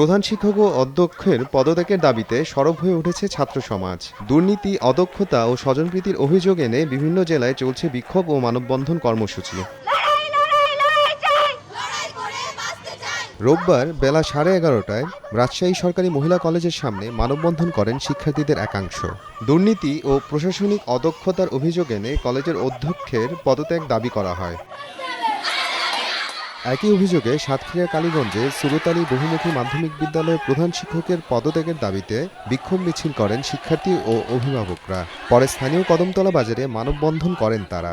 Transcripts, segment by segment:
প্রধান শিক্ষক ও অধ্যক্ষের পদত্যাগের দাবিতে সরব হয়ে উঠেছে ছাত্র সমাজ। দুর্নীতি অদক্ষতা ও স্বজনপ্রীতির অভিযোগ এনে বিভিন্ন জেলায় চলছে বিক্ষোভ ও মানববন্ধন কর্মসূচি। রোববার বেলা সাড়ে এগারোটায় রাজশাহী সরকারি মহিলা কলেজের সামনে মানববন্ধন করেন শিক্ষার্থীদের একাংশ। দুর্নীতি ও প্রশাসনিক অদক্ষতার অভিযোগ এনে কলেজের অধ্যক্ষের পদত্যাগ দাবি করা হয়। একই অভিযোগে সাতক্ষীরা কালীগঞ্জে সুরতালী বহুমুখী মাধ্যমিক বিদ্যালয়ের প্রধান শিক্ষকের পদত্যাগের দাবিতে বিক্ষোভ মিছিল করেন শিক্ষার্থী ও অভিভাবকরা। পরে স্থানীয় কদমতলা বাজারে মানববন্ধন করেন তারা।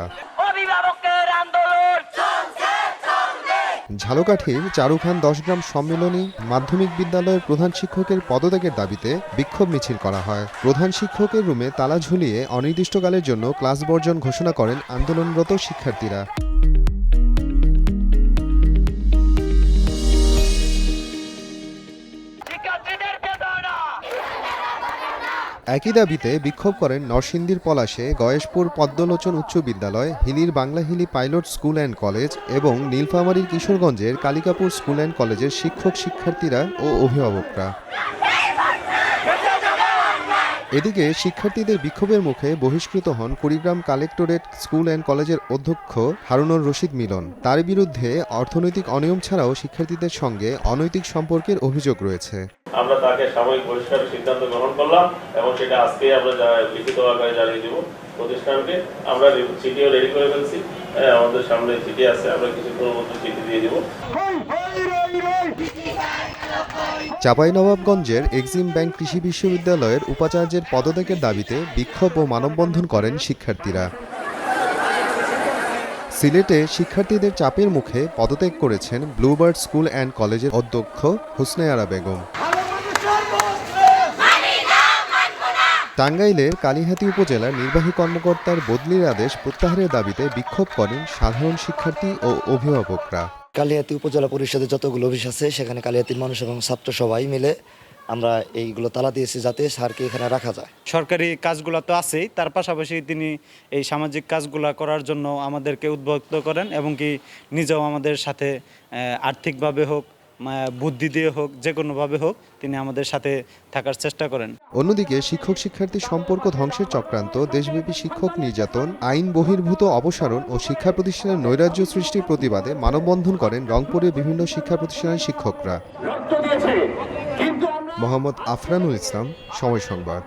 ঝালকাঠির চারুখান দশ গ্রাম সম্মেলনী মাধ্যমিক বিদ্যালয়ের প্রধান শিক্ষকের পদত্যাগের দাবিতে বিক্ষোভ মিছিল করা হয়। প্রধান শিক্ষকের রুমে তালা ঝুলিয়ে অনির্দিষ্টকালের জন্য ক্লাস বর্জন ঘোষণা করেন আন্দোলনরত শিক্ষার্থীরা। একই দাবিতে বিক্ষোভ করেন নরসিংদীর পলাশে গয়েশপুর পদ্মলোচন উচ্চ বিদ্যালয়, হিলির Banglahili pilot school and college এবং নীলফামারীর কিশোরগঞ্জের কালিকাপুর স্কুল অ্যান্ড কলেজের শিক্ষক শিক্ষার্থীরা ও অভিভাবকরা। এদিকে শিক্ষার্থীদের বিক্ষোভের মুখে বহিষ্কৃত হন কুড়িগ্রাম কালেক্টরেট স্কুল অ্যান্ড কলেজের অধ্যক্ষ হারুনুর রশিদ মিলন। তার বিরুদ্ধে অর্থনৈতিক অনিয়ম ছাড়াও শিক্ষার্থীদের সঙ্গে অনৈতিক সম্পর্কের অভিযোগ রয়েছে। আমরা তাকে সাময়িক বহিষ্কারের সিদ্ধান্ত গ্রহণ করলাম এবং সেটা আজকেই আমরা লিখিত আকারে জানিয়ে দেব প্রতিষ্ঠানকে। আমরা চিঠিও রেডি করে ফেলছি। আমাদের সামনে চিঠি আছে, আমরা কিছুক্ষণের মধ্যে চিঠি দিয়ে দেবো। চাঁপাইনবাবগঞ্জের এক্সিম ব্যাংক কৃষি বিশ্ববিদ্যালয়ের উপাচার্যের পদত্যাগের দাবিতে বিক্ষোভ ও মানববন্ধন করেন শিক্ষার্থীরা। সিলেটে শিক্ষার্থীদের চাপের মুখে পদত্যাগ করেছেন ব্লুবার্ড স্কুল অ্যান্ড কলেজের অধ্যক্ষ হুসনেয়ারা বেগম। টাঙ্গাইলের কালিহাতী উপজেলার নির্বাহী কর্মকর্তার বদলির আদেশ প্রত্যাহারের দাবিতে বিক্ষোভ করেন সাধারণ শিক্ষার্থী ও অভিভাবকরা। কালিহাতি উপজেলা পরিষদের যতগুলো অফিস আছে সেখানে কালিহাতির মানুষ এবং ছাত্র সবাই মিলে আমরা এইগুলো তালা দিয়েছি যাতে স্যারকে এখানে রাখা যায়। সরকারি কাজগুলো তো আছেই তার পাশাপাশি তিনি এই সামাজিক কাজগুলো করার জন্য আমাদেরকে উদ্বুদ্ধ করেন এবং কি নিজেও আমাদের সাথে আর্থিকভাবে হোক বুদ্ধি দিয়ে হোক যে কোনোভাবে হোক তিনি আমাদের সাথে থাকার চেষ্টা করেন। অন্যদিকে শিক্ষক শিক্ষার্থী সম্পর্ক ধ্বংসের চক্রান্ত দেশব্যাপী শিক্ষক নির্যাতন আইন বহির্ভূত অপসারণ ও শিক্ষা প্রতিষ্ঠানের নৈরাজ্য সৃষ্টির প্রতিবাদে মানববন্ধন করেন রংপুরের বিভিন্ন শিক্ষা প্রতিষ্ঠানের শিক্ষকরা। মোহাম্মদ আফরানুল ইসলাম সময় সংবাদ।